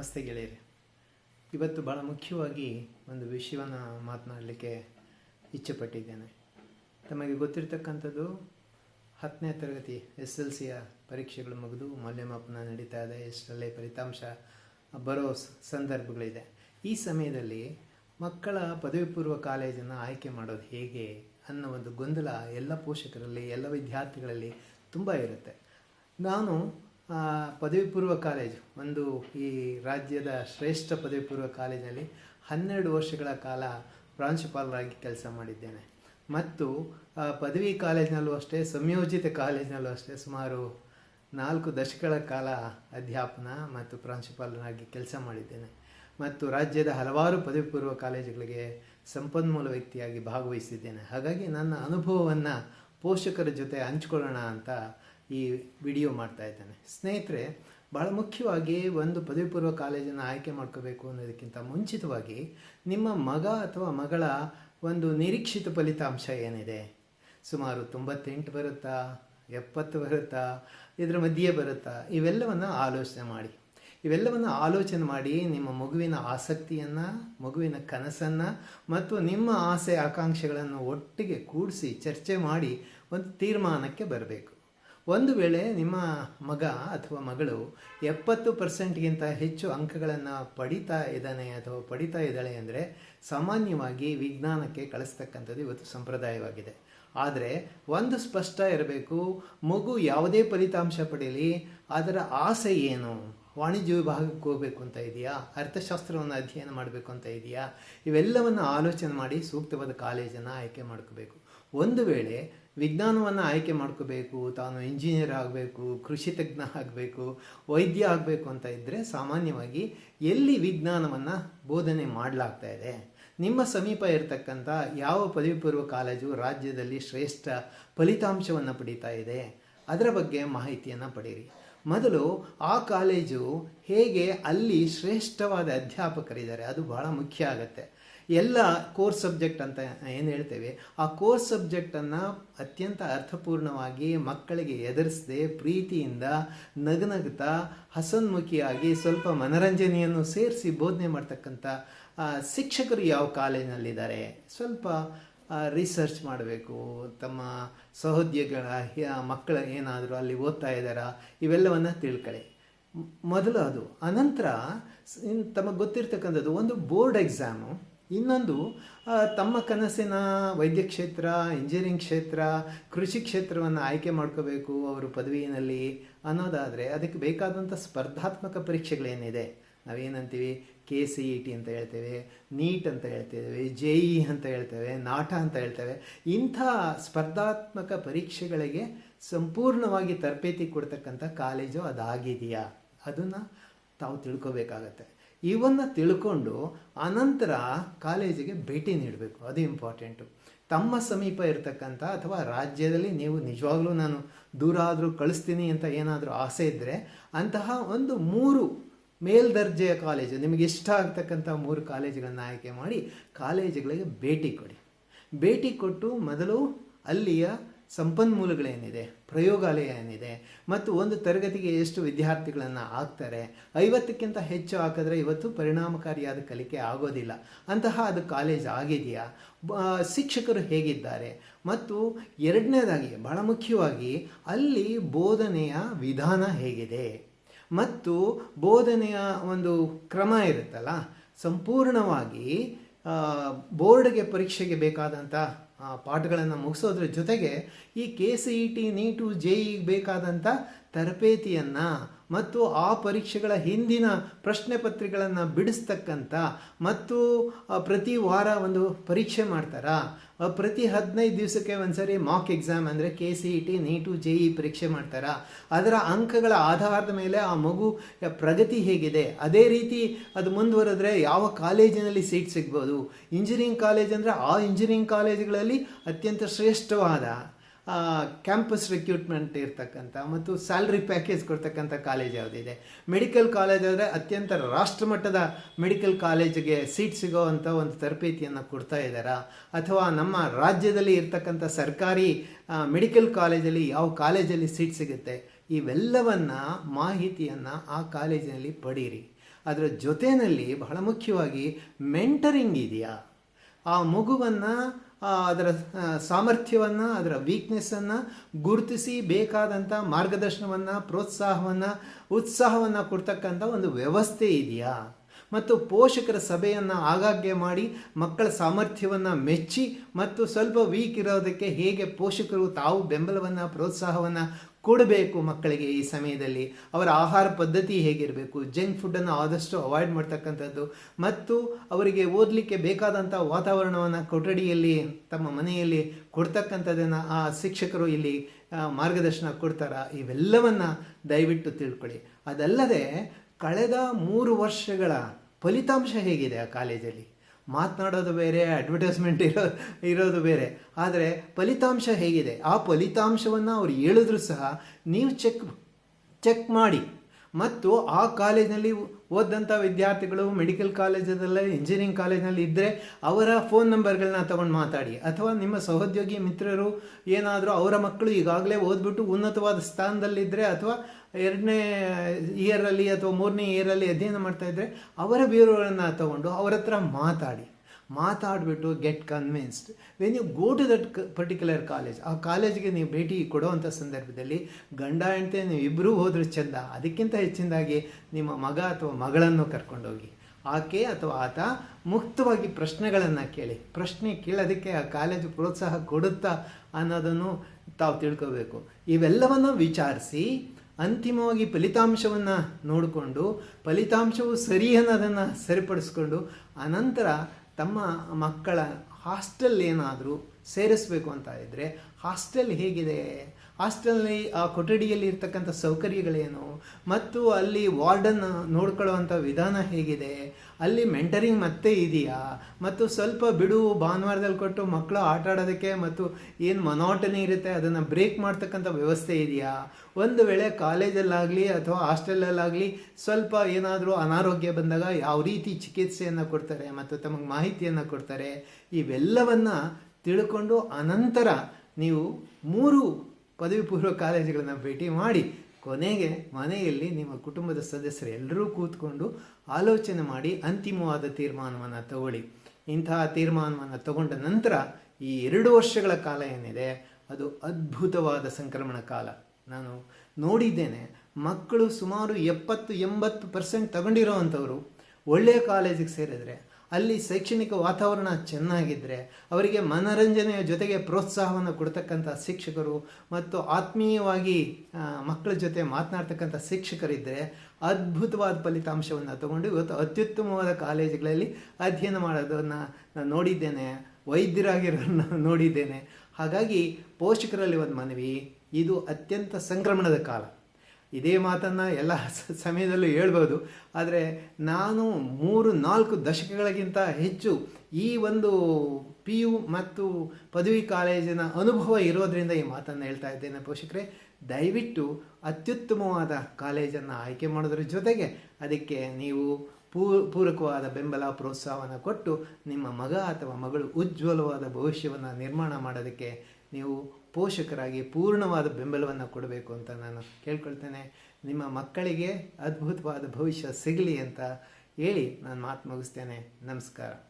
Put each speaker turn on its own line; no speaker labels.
ನಮಸ್ತೆ ಗೆಳೆಯರೆ ಇವತ್ತು ಭಾಳ ಮುಖ್ಯವಾಗಿ ಒಂದು ವಿಷಯವನ್ನು ಮಾತನಾಡಲಿಕ್ಕೆ ಇಚ್ಛೆಪಟ್ಟಿದ್ದೇನೆ. ತಮಗೆ ಗೊತ್ತಿರತಕ್ಕಂಥದ್ದು ಹತ್ತನೇ ತರಗತಿ ಎಸ್ ಎಲ್ ಸಿಯ ಪರೀಕ್ಷೆಗಳು ಮುಗಿದು ಮೌಲ್ಯಮಾಪನ ನಡೀತಾ ಇದೆ. ಎಷ್ಟರಲ್ಲೇ ಫಲಿತಾಂಶ ಬರೋ ಸಂದರ್ಭಗಳಿದೆ. ಈ ಸಮಯದಲ್ಲಿ ಮಕ್ಕಳ ಪದವಿ ಪೂರ್ವ ಕಾಲೇಜನ್ನು ಆಯ್ಕೆ ಮಾಡೋದು ಹೇಗೆ ಅನ್ನೋ ಒಂದು ಗೊಂದಲ ಎಲ್ಲ ಪೋಷಕರಲ್ಲಿ, ಎಲ್ಲ ವಿದ್ಯಾರ್ಥಿಗಳಲ್ಲಿ ತುಂಬ ಇರುತ್ತೆ. ನಾನು ಪದವಿ ಪೂರ್ವ ಕಾಲೇಜು, ಒಂದು ಈ ರಾಜ್ಯದ ಶ್ರೇಷ್ಠ ಪದವಿ ಪೂರ್ವ ಕಾಲೇಜಿನಲ್ಲಿ ಹನ್ನೆರಡು ವರ್ಷಗಳ ಕಾಲ ಪ್ರಾಂಶುಪಾಲರಾಗಿ ಕೆಲಸ ಮಾಡಿದ್ದೇನೆ. ಮತ್ತು ಪದವಿ ಕಾಲೇಜಿನಲ್ಲೂ ಅಷ್ಟೇ, ಸಂಯೋಜಿತ ಕಾಲೇಜಿನಲ್ಲೂ ಅಷ್ಟೇ ಸುಮಾರು ನಾಲ್ಕು ದಶಕಗಳ ಕಾಲ ಅಧ್ಯಾಪನ ಮತ್ತು ಪ್ರಾಂಶುಪಾಲನಾಗಿ ಕೆಲಸ ಮಾಡಿದ್ದೇನೆ. ಮತ್ತು ರಾಜ್ಯದ ಹಲವಾರು ಪದವಿ ಪೂರ್ವ ಕಾಲೇಜುಗಳಿಗೆ ಸಂಪನ್ಮೂಲ ವ್ಯಕ್ತಿಯಾಗಿ ಭಾಗವಹಿಸಿದ್ದೇನೆ. ಹಾಗಾಗಿ ನನ್ನ ಅನುಭವವನ್ನು ಪೋಷಕರ ಜೊತೆ ಹಂಚ್ಕೊಳ್ಳೋಣ ಅಂತ ಈ ವಿಡಿಯೋ ಮಾಡ್ತಾ ಇದ್ದಾನೆ. ಸ್ನೇಹಿತರೆ ಭಾಳ ಮುಖ್ಯವಾಗಿ ಒಂದು ಪದವಿ ಪೂರ್ವ ಕಾಲೇಜನ್ನು ಆಯ್ಕೆ ಮಾಡ್ಕೋಬೇಕು ಅನ್ನೋದಕ್ಕಿಂತ ಮುಂಚಿತವಾಗಿ ನಿಮ್ಮ ಮಗ ಅಥವಾ ಮಗಳ ಒಂದು ನಿರೀಕ್ಷಿತ ಫಲಿತಾಂಶ ಏನಿದೆ? ಸುಮಾರು ತೊಂಬತ್ತೆಂಟು ಬರುತ್ತಾ, ಎಪ್ಪತ್ತು ಬರುತ್ತಾ, ಇದರ ಮಧ್ಯೆ ಬರುತ್ತಾ? ಇವೆಲ್ಲವನ್ನು ಆಲೋಚನೆ ಮಾಡಿ. ಇವೆಲ್ಲವನ್ನು ಆಲೋಚನೆ ಮಾಡಿ ನಿಮ್ಮ ಮಗುವಿನ ಆಸಕ್ತಿಯನ್ನು, ಮಗುವಿನ ಕನಸನ್ನು ಮತ್ತು ನಿಮ್ಮ ಆಸೆ, ಆಕಾಂಕ್ಷೆಗಳನ್ನು ಒಟ್ಟಿಗೆ ಕೂಡಿಸಿ ಚರ್ಚೆ ಮಾಡಿ ಒಂದು ತೀರ್ಮಾನಕ್ಕೆ ಬರಬೇಕು. ಒಂದು ವೇಳೆ ನಿಮ್ಮ ಮಗ ಅಥವಾ ಮಗಳು ಎಪ್ಪತ್ತು ಪರ್ಸೆಂಟ್ಗಿಂತ ಹೆಚ್ಚು ಅಂಕಗಳನ್ನು ಪಡಿತಾ ಇದ್ದಾನೆ ಅಥವಾ ಪಡಿತಾ ಇದ್ದಾಳೆ ಅಂದರೆ ಸಾಮಾನ್ಯವಾಗಿ ವಿಜ್ಞಾನಕ್ಕೆ ಕಳಿಸ್ತಕ್ಕಂಥದ್ದು ಇವತ್ತು ಸಂಪ್ರದಾಯವಾಗಿದೆ. ಆದರೆ ಒಂದು ಸ್ಪಷ್ಟ ಇರಬೇಕು, ಮಗು ಯಾವುದೇ ಫಲಿತಾಂಶ ಪಡೀಲಿ, ಅದರ ಆಸೆ ಏನು? ವಾಣಿಜ್ಯ ವಿಭಾಗಕ್ಕೆ ಹೋಗಬೇಕು ಅಂತ ಇದೆಯಾ? ಅರ್ಥಶಾಸ್ತ್ರವನ್ನು ಅಧ್ಯಯನ ಮಾಡಬೇಕು ಅಂತ ಇದೆಯಾ? ಇವೆಲ್ಲವನ್ನು ಆಲೋಚನೆ ಮಾಡಿ ಸೂಕ್ತವಾದ ಕಾಲೇಜನ್ನು ಆಯ್ಕೆ ಮಾಡ್ಕೋಬೇಕು. ಒಂದು ವೇಳೆ ವಿಜ್ಞಾನವನ್ನು ಆಯ್ಕೆ ಮಾಡ್ಕೋಬೇಕು, ತಾನು ಇಂಜಿನಿಯರ್ ಆಗಬೇಕು, ಕೃಷಿ ತಜ್ಞ ಆಗಬೇಕು, ವೈದ್ಯ ಆಗಬೇಕು ಅಂತ ಇದ್ದರೆ ಸಾಮಾನ್ಯವಾಗಿ ಎಲ್ಲಿ ವಿಜ್ಞಾನವನ್ನು ಬೋಧನೆ ಮಾಡಲಾಗ್ತಾ ಇದೆ? ನಿಮ್ಮ ಸಮೀಪ ಇರತಕ್ಕಂಥ ಯಾವ ಪದವಿ ಪೂರ್ವ ಕಾಲೇಜು ರಾಜ್ಯದಲ್ಲಿ ಶ್ರೇಷ್ಠ ಫಲಿತಾಂಶವನ್ನು ಪಡೀತಾ ಇದೆ? ಅದರ ಬಗ್ಗೆ ಮಾಹಿತಿಯನ್ನು ಪಡೀರಿ. ಮೊದಲು ಆ ಕಾಲೇಜು ಹೇಗೆ ಅಲ್ಲಿ ಶ್ರೇಷ್ಠವಾದ ಅಧ್ಯಾಪಕರಿದ್ದಾರೆ, ಅದು ಬಹಳ ಮುಖ್ಯ ಆಗುತ್ತೆ. ಎಲ್ಲ ಕೋರ್ಸ್ ಸಬ್ಜೆಕ್ಟ್ ಅಂತ ಏನು ಹೇಳ್ತೇವೆ, ಆ ಕೋರ್ಸ್ ಸಬ್ಜೆಕ್ಟನ್ನು ಅತ್ಯಂತ ಅರ್ಥಪೂರ್ಣವಾಗಿ ಮಕ್ಕಳಿಗೆ ಎದುರಿಸದೆ, ಪ್ರೀತಿಯಿಂದ ನಗನಗ್ತಾ ಹಸನ್ಮುಖಿಯಾಗಿ ಸ್ವಲ್ಪ ಮನರಂಜನೆಯನ್ನು ಸೇರಿಸಿ ಬೋಧನೆ ಮಾಡ್ತಕ್ಕಂಥ ಶಿಕ್ಷಕರು ಯಾವ ಕಾಲೇಜಿನಲ್ಲಿದ್ದಾರೆ. ಸ್ವಲ್ಪ ರಿಸರ್ಚ್ ಮಾಡಬೇಕು. ತಮ್ಮ ಸಹೋದ್ಯೋಗಿಗಳ ಮಕ್ಕಳ ಏನಾದರೂ ಅಲ್ಲಿ ಓದ್ತಾ ಇದ್ದಾರಾ, ಇವೆಲ್ಲವನ್ನು ತಿಳ್ಕೊಳ್ಳಿ. ಮೊದಲು ಅದು. ಅನಂತರ ತಮಗೆ ಗೊತ್ತಿರ್ತಕ್ಕಂಥದ್ದು ಒಂದು ಬೋರ್ಡ್ ಎಕ್ಸಾಮು ಇನ್ನೊಂದು ತಮ್ಮ ಕನಸಿನ ವೈದ್ಯ ಕ್ಷೇತ್ರ ಇಂಜಿನಿಯರಿಂಗ್ ಕ್ಷೇತ್ರ, ಕೃಷಿ ಕ್ಷೇತ್ರವನ್ನು ಆಯ್ಕೆ ಮಾಡ್ಕೋಬೇಕು ಅವರು ಪದವಿಯಲ್ಲಿ ಅನ್ನೋದಾದರೆ ಅದಕ್ಕೆ ಬೇಕಾದಂಥ ಸ್ಪರ್ಧಾತ್ಮಕ ಪರೀಕ್ಷೆಗಳೇನಿದೆ? ನಾವೇನಂತೀವಿ? ಕೆ ಸಿ ಇ ಟಿ ಅಂತ ಹೇಳ್ತೇವೆ, ನೀಟ್ ಅಂತ ಹೇಳ್ತೇವೆ ಜೆ ಇ ಅಂತ ಹೇಳ್ತೇವೆ, ನಾಟ ಅಂತ ಹೇಳ್ತೇವೆ. ಇಂಥ ಸ್ಪರ್ಧಾತ್ಮಕ ಪರೀಕ್ಷೆಗಳಿಗೆ ಸಂಪೂರ್ಣವಾಗಿ ತರಬೇತಿ ಕೊಡ್ತಕ್ಕಂಥ ಕಾಲೇಜು ಅದಾಗಿದೆಯಾ? ಅದನ್ನು ತಾವು ತಿಳ್ಕೊಬೇಕಾಗತ್ತೆ. ಇವನ್ನು ತಿಳ್ಕೊಂಡು ಅನಂತರ ಕಾಲೇಜಿಗೆ ಭೇಟಿ ನೀಡಬೇಕು. ಅದು ಇಂಪಾರ್ಟೆಂಟು ತಮ್ಮ ಸಮೀಪ ಇರತಕ್ಕಂಥ ಅಥವಾ ರಾಜ್ಯದಲ್ಲಿ ನೀವು ನಿಜವಾಗ್ಲೂ ನಾನು ದೂರ ಆದರೂ ಕಳಿಸ್ತೀನಿ ಅಂತ ಏನಾದರೂ ಆಸೆ ಇದ್ದರೆ ಅಂತಹ ಒಂದು ಮೂರು ಮೇಲ್ದರ್ಜೆಯ ಕಾಲೇಜು, ನಿಮಗೆ ಇಷ್ಟ ಆಗ್ತಕ್ಕಂಥ ಮೂರು ಕಾಲೇಜುಗಳನ್ನು ಆಯ್ಕೆ ಮಾಡಿ ಕಾಲೇಜುಗಳಿಗೆ ಭೇಟಿ ಕೊಡಿ. ಭೇಟಿ ಕೊಟ್ಟು ಮೊದಲು ಅಲ್ಲಿಯ ಸಂಪನ್ಮೂಲಗಳೇನಿದೆ ಪ್ರಯೋಗಾಲಯ ಏನಿದೆ ಮತ್ತು ಒಂದು ತರಗತಿಗೆ ಎಷ್ಟು ವಿದ್ಯಾರ್ಥಿಗಳನ್ನು ಹಾಕ್ತಾರೆ, ಐವತ್ತಕ್ಕಿಂತ ಹೆಚ್ಚು ಹಾಕಿದ್ರೆ ಇವತ್ತು ಪರಿಣಾಮಕಾರಿಯಾದ ಕಲಿಕೆ ಆಗೋದಿಲ್ಲ. ಅಂತಹ ಅದು ಕಾಲೇಜ್ ಆಗಿದೆಯಾ? ಶಿಕ್ಷಕರು ಹೇಗಿದ್ದಾರೆ? ಮತ್ತು ಎರಡನೇದಾಗಿ, ಬಹಳ ಮುಖ್ಯವಾಗಿ, ಅಲ್ಲಿ ಬೋಧನೆಯ ವಿಧಾನ ಹೇಗಿದೆ? ಮತ್ತು ಬೋಧನೆಯ ಒಂದು ಕ್ರಮ ಇರುತ್ತಲ್ಲ, ಸಂಪೂರ್ಣವಾಗಿ ಬೋರ್ಡ್ಗೆ ಪರೀಕ್ಷೆಗೆ ಬೇಕಾದಂಥ ಪಾಠಗಳನ್ನು ಮುಗಿಸೋದ್ರ ಜೊತೆಗೆ ಈ K C E T NEET J ಇಗೆ ಬೇಕಾದಂಥ ತರಬೇತಿಯನ್ನು ಮತ್ತು ಆ ಪರೀಕ್ಷೆಗಳ ಹಿಂದಿನ ಪ್ರಶ್ನೆ ಪತ್ರಿಕೆಗಳನ್ನು ಬಿಡಿಸ್ತಕ್ಕಂಥ ಮತ್ತು ಪ್ರತಿ ವಾರ ಒಂದು ಪರೀಕ್ಷೆ ಮಾಡ್ತಾರಾ. ಪ್ರತಿ ಹದಿನೈದು ದಿವಸಕ್ಕೆ ಒಂದ್ಸರಿ ಮಾಕ್ ಎಕ್ಸಾಮ್ ಅಂದರೆ K C E T NEET J E ಪರೀಕ್ಷೆ ಮಾಡ್ತಾರಾ. ಅದರ ಅಂಕಗಳ ಆಧಾರದ ಮೇಲೆ ಆ ಮಗು ಪ್ರಗತಿ ಹೇಗಿದೆ. ಅದೇ ರೀತಿ ಅದು ಮುಂದುವರೆದ್ರೆ ಯಾವ ಕಾಲೇಜಿನಲ್ಲಿ ಸೀಟ್ ಸಿಗ್ಬೋದು. ಇಂಜಿನಿಯರಿಂಗ್ ಕಾಲೇಜ್ ಅಂದರೆ ಆ ಇಂಜಿನಿಯರಿಂಗ್ ಕಾಲೇಜುಗಳಲ್ಲಿ ಅತ್ಯಂತ ಶ್ರೇಷ್ಠವಾದ ಕ್ಯಾಂಪಸ್ ರಿಕ್ರೂಟ್ಮೆಂಟ್ ಇರ್ತಕ್ಕಂಥ ಮತ್ತು ಸ್ಯಾಲ್ರಿ ಪ್ಯಾಕೇಜ್ ಕೊಡ್ತಕ್ಕಂಥ ಕಾಲೇಜ್ ಯಾವುದಿದೆ? ಮೆಡಿಕಲ್ ಕಾಲೇಜ್ ಆದರೆ ಅತ್ಯಂತ ರಾಷ್ಟ್ರಮಟ್ಟದ ಮೆಡಿಕಲ್ ಕಾಲೇಜಿಗೆ ಸೀಟ್ ಸಿಗೋವಂಥ ಒಂದು ತರಬೇತಿಯನ್ನು ಕೊಡ್ತಾ ಇದ್ದಾರಾ? ಅಥವಾ ನಮ್ಮ ರಾಜ್ಯದಲ್ಲಿ ಇರ್ತಕ್ಕಂಥ ಸರ್ಕಾರಿ ಮೆಡಿಕಲ್ ಕಾಲೇಜಲ್ಲಿ ಯಾವ ಕಾಲೇಜಲ್ಲಿ ಸೀಟ್ ಸಿಗುತ್ತೆ? ಇವೆಲ್ಲವನ್ನು ಮಾಹಿತಿಯನ್ನು ಆ ಕಾಲೇಜಿನಲ್ಲಿ ಪಡೀರಿ. ಅದರ ಜೊತೆಯಲ್ಲಿ ಬಹಳ ಮುಖ್ಯವಾಗಿ ಮೆಂಟರಿಂಗ್ ಇದೆಯಾ? ಆ ಮಗುವನ್ನು ಅದರ ಸಾಮರ್ಥ್ಯವನ್ನು ಅದರ ವೀಕ್ನೆಸ್ಸನ್ನು ಗುರುತಿಸಿ ಬೇಕಾದಂಥ ಮಾರ್ಗದರ್ಶನವನ್ನು ಪ್ರೋತ್ಸಾಹವನ್ನು ಉತ್ಸಾಹವನ್ನು ಕೊಡ್ತಕ್ಕಂಥ ಒಂದು ವ್ಯವಸ್ಥೆ ಇದೆಯಾ? ಮತ್ತು ಪೋಷಕರ ಸಭೆಯನ್ನು ಆಗಾಗ್ಗೆ ಮಾಡಿ ಮಕ್ಕಳ ಸಾಮರ್ಥ್ಯವನ್ನು ಮೆಚ್ಚಿ ಮತ್ತು ಸ್ವಲ್ಪ ವೀಕ್ ಇರೋದಕ್ಕೆ ಹೇಗೆ ಪೋಷಕರು ತಾವು ಬೆಂಬಲವನ್ನು, ಪ್ರೋತ್ಸಾಹವನ್ನು ಕೊಡಬೇಕು ಮಕ್ಕಳಿಗೆ ಈ ಸಮಯದಲ್ಲಿ? ಅವರ ಆಹಾರ ಪದ್ಧತಿ ಹೇಗಿರಬೇಕು? ಜಂಕ್ ಫುಡ್ಡನ್ನು ಆದಷ್ಟು ಅವಾಯ್ಡ್ ಮಾಡ್ತಕ್ಕಂಥದ್ದು ಮತ್ತು ಅವರಿಗೆ ಓದಲಿಕ್ಕೆ ಬೇಕಾದಂಥ ವಾತಾವರಣವನ್ನು ಕೊಠಡಿಯಲ್ಲಿ, ತಮ್ಮ ಮನೆಯಲ್ಲಿ ಕೊಡ್ತಕ್ಕಂಥದ್ದನ್ನು ಆ ಶಿಕ್ಷಕರು ಇಲ್ಲಿ ಮಾರ್ಗದರ್ಶನ ಕೊಡ್ತಾರ? ಇವೆಲ್ಲವನ್ನು ದಯವಿಟ್ಟು ತಿಳ್ಕೊಳ್ಳಿ. ಅದಲ್ಲದೆ ಕಳೆದ ಮೂರು ವರ್ಷಗಳ ಫಲಿತಾಂಶ ಹೇಗಿದೆ ಆ ಕಾಲೇಜಲ್ಲಿ? ಮಾತನಾಡೋದು ಬೇರೆ ಅಡ್ವರ್ಟೈಸ್ಮೆಂಟ್ ಇರೋ, ಇರೋದು ಬೇರೆ. ಆದರೆ ಫಲಿತಾಂಶ ಹೇಗಿದೆ? ಆ ಫಲಿತಾಂಶವನ್ನು ಅವ್ರು ಹೇಳಿದ್ರು ಸಹ ನೀವು ಚೆಕ್ ಚೆಕ್ ಮಾಡಿ. ಮತ್ತು ಆ ಕಾಲೇಜಿನಲ್ಲಿ ಓದಂಥ ವಿದ್ಯಾರ್ಥಿಗಳು ಮೆಡಿಕಲ್ ಕಾಲೇಜದಲ್ಲೇ ಇಂಜಿನಿಯರಿಂಗ್ ಕಾಲೇಜಿನಲ್ಲಿ ಇದ್ದರೆ ಅವರ ಫೋನ್ ನಂಬರ್ಗಳನ್ನ ತಗೊಂಡು ಮಾತಾಡಿ. ಅಥವಾ ನಿಮ್ಮ ಸಹೋದ್ಯೋಗಿ ಮಿತ್ರರು ಏನಾದರೂ ಅವರ ಮಕ್ಕಳು ಈಗಾಗಲೇ ಓದ್ಬಿಟ್ಟು ಉನ್ನತವಾದ ಸ್ಥಾನದಲ್ಲಿದ್ದರೆ ಅಥವಾ ಎರಡನೇ ಇಯರಲ್ಲಿ ಅಥವಾ ಮೂರನೇ ಇಯರಲ್ಲಿ ಅಧ್ಯಯನ ಮಾಡ್ತಾಯಿದ್ರೆ ಅವರ ವಿವರಗಳನ್ನು ತಗೊಂಡು ಅವರ ಹತ್ರ ಮಾತಾಡಿ. ಮಾತಾಡಿಬಿಟ್ಟು get convinced when you go to that particular college ಆ ಕಾಲೇಜಿಗೆ ನೀವು ಭೇಟಿ ಕೊಡುವಂಥ ಸಂದರ್ಭದಲ್ಲಿ ಗಂಡ ಹೆಂಡತಿ ನೀವು ಇಬ್ಬರೂ ಹೋದ್ರೆ ಚೆಂದ. ಅದಕ್ಕಿಂತ ಹೆಚ್ಚಿನದಾಗಿ ನಿಮ್ಮ ಮಗ ಅಥವಾ ಮಗಳನ್ನು ಕರ್ಕೊಂಡೋಗಿ. ಆಕೆ ಅಥವಾ ಆತ ಮುಕ್ತವಾಗಿ ಪ್ರಶ್ನೆಗಳನ್ನು ಕೇಳಿ. ಪ್ರಶ್ನೆ ಕೇಳೋದಕ್ಕೆ ಆ ಕಾಲೇಜು ಪ್ರೋತ್ಸಾಹ ಕೊಡುತ್ತಾ ಅನ್ನೋದನ್ನು ತಾವು ತಿಳ್ಕೋಬೇಕು. ಇವೆಲ್ಲವನ್ನು ವಿಚಾರಿಸಿ ಅಂತಿಮವಾಗಿ ಫಲಿತಾಂಶವನ್ನು ನೋಡಿಕೊಂಡು ಫಲಿತಾಂಶವು ಸರಿ ಅನ್ನೋದನ್ನು ಸರಿಪಡಿಸ್ಕೊಂಡು ಅನಂತರ ತಮ್ಮ ಮಕ್ಕಳ ಹಾಸ್ಟೆಲ್ ಏನಾದರೂ ಸೇರಿಸಬೇಕು ಅಂತ ಇದ್ದರೆ ಹಾಸ್ಟೆಲ್ ಹೇಗಿದೆ? ಹಾಸ್ಟೆಲ್ನಲ್ಲಿ, ಆ ಕೊಠಡಿಯಲ್ಲಿ ಇರ್ತಕ್ಕಂಥ ಸೌಕರ್ಯಗಳೇನು? ಮತ್ತು ಅಲ್ಲಿ ವಾರ್ಡನ್ ನೋಡ್ಕೊಳ್ಳುವಂಥ ವಿಧಾನ ಹೇಗಿದೆ? ಅಲ್ಲಿ ಮೆಂಟರಿಂಗ್ ಮತ್ತೆ ಇದೆಯಾ? ಮತ್ತು ಸ್ವಲ್ಪ ಬಿಡು, ಭಾನುವಾರದಲ್ಲಿ ಕೊಟ್ಟು ಮಕ್ಕಳು ಆಟ ಆಡೋದಕ್ಕೆ ಮತ್ತು ಏನು ಮನೋಟನೆ ಇರುತ್ತೆ, ಅದನ್ನು ಬ್ರೇಕ್ ಮಾಡ್ತಕ್ಕಂಥ ವ್ಯವಸ್ಥೆ ಇದೆಯಾ? ಒಂದು ವೇಳೆ ಕಾಲೇಜಲ್ಲಾಗಲಿ ಅಥವಾ ಹಾಸ್ಟೆಲಲ್ಲಾಗಲಿ ಸ್ವಲ್ಪ ಏನಾದರೂ ಅನಾರೋಗ್ಯ ಬಂದಾಗ ಯಾವ ರೀತಿ ಚಿಕಿತ್ಸೆಯನ್ನು ಕೊಡ್ತಾರೆ ಮತ್ತು ತಮಗೆ ಮಾಹಿತಿಯನ್ನು ಕೊಡ್ತಾರೆ? ಇವೆಲ್ಲವನ್ನು ತಿಳ್ಕೊಂಡು ಅನಂತರ ನೀವು ಮೂರು ಪದವಿ ಪೂರ್ವ ಕಾಲೇಜುಗಳನ್ನು ಭೇಟಿ ಮಾಡಿ ಕೊನೆಗೆ ಮನೆಯಲ್ಲಿ ನಿಮ್ಮ ಕುಟುಂಬದ ಸದಸ್ಯರು ಎಲ್ಲರೂ ಕೂತ್ಕೊಂಡು ಆಲೋಚನೆ ಮಾಡಿ ಅಂತಿಮವಾದ ತೀರ್ಮಾನವನ್ನು ತಗೊಳ್ಳಿ. ಇಂತಹ ತೀರ್ಮಾನವನ್ನು ತಗೊಂಡ ನಂತರ ಈ ಎರಡು ವರ್ಷಗಳ ಕಾಲ ಏನಿದೆ? ಅದು ಅದ್ಭುತವಾದ ಸಂಕ್ರಮಣ ಕಾಲ. ನಾನು ನೋಡಿದ್ದೇನೆ, ಮಕ್ಕಳು ಸುಮಾರು ಎಪ್ಪತ್ತು ಎಂಬತ್ತು ಪರ್ಸೆಂಟ್ ತಗೊಂಡಿರೋವಂಥವ್ರು ಒಳ್ಳೆಯ ಕಾಲೇಜಿಗೆ ಸೇರಿದರೆ ಅಲ್ಲಿ ಶೈಕ್ಷಣಿಕ ವಾತಾವರಣ ಚೆನ್ನಾಗಿದ್ದರೆ ಅವರಿಗೆ ಮನರಂಜನೆಯ ಜೊತೆಗೆ ಪ್ರೋತ್ಸಾಹವನ್ನು ಕೊಡ್ತಕ್ಕಂಥ ಶಿಕ್ಷಕರು ಮತ್ತು ಆತ್ಮೀಯವಾಗಿ ಮಕ್ಕಳ ಜೊತೆ ಮಾತನಾಡ್ತಕ್ಕಂಥ ಶಿಕ್ಷಕರಿದ್ದರೆ ಅದ್ಭುತವಾದ ಫಲಿತಾಂಶವನ್ನು ತಗೊಂಡು ಇವತ್ತು ಅತ್ಯುತ್ತಮವಾದ ಕಾಲೇಜುಗಳಲ್ಲಿ ಅಧ್ಯಯನ ಮಾಡೋದನ್ನು ನಾನು ನೋಡಿದ್ದೇನೆ ವೈದ್ಯರಾಗಿರೋದನ್ನು ನೋಡಿದ್ದೇನೆ. ಹಾಗಾಗಿ ಪೋಷಕರಲ್ಲಿ ಒಂದು ಮನವಿ, ಇದು ಅತ್ಯಂತ ಸಂಕ್ರಮಣದ ಕಾಲ. ಇದೇ ಮಾತನ್ನು ಎಲ್ಲ ಸಮಯದಲ್ಲೂ ಹೇಳ್ಬೋದು. ಆದರೆ ನಾನು ಮೂರು, ನಾಲ್ಕು ದಶಕಗಳಿಗಿಂತ ಹೆಚ್ಚು ಈ ಒಂದು ಪಿ ಯು ಮತ್ತು ಪದವಿ ಕಾಲೇಜಿನ ಅನುಭವ ಇರೋದ್ರಿಂದ ಈ ಮಾತನ್ನು ಹೇಳ್ತಾ ಇದ್ದೇನೆ ಪೋಷಕರೇ. ದಯವಿಟ್ಟು ಅತ್ಯುತ್ತಮವಾದ ಕಾಲೇಜನ್ನು ಆಯ್ಕೆ ಮಾಡೋದ್ರ ಜೊತೆಗೆ ಅದಕ್ಕೆ ನೀವು ಪೂ, ಪೂರಕವಾದ ಬೆಂಬಲ, ಪ್ರೋತ್ಸಾಹವನ್ನು ಕೊಟ್ಟು ನಿಮ್ಮ ಮಗ ಅಥವಾ ಮಗಳು ಉಜ್ವಲವಾದ ಭವಿಷ್ಯವನ್ನು ನಿರ್ಮಾಣ ಮಾಡೋದಕ್ಕೆ ನೀವು ಪೋಷಕರಾಗಿ ಪೂರ್ಣವಾದ ಬೆಂಬಲವನ್ನು ಕೊಡಬೇಕು ಅಂತ ನಾನು ಕೇಳ್ಕೊಳ್ತೇನೆ. ನಿಮ್ಮ ಮಕ್ಕಳಿಗೆ ಅದ್ಭುತವಾದ ಭವಿಷ್ಯ ಸಿಗಲಿ ಅಂತ ಹೇಳಿ ನಾನು ಮಾತು ಮುಗಿಸ್ತೇನೆ. ನಮಸ್ಕಾರ.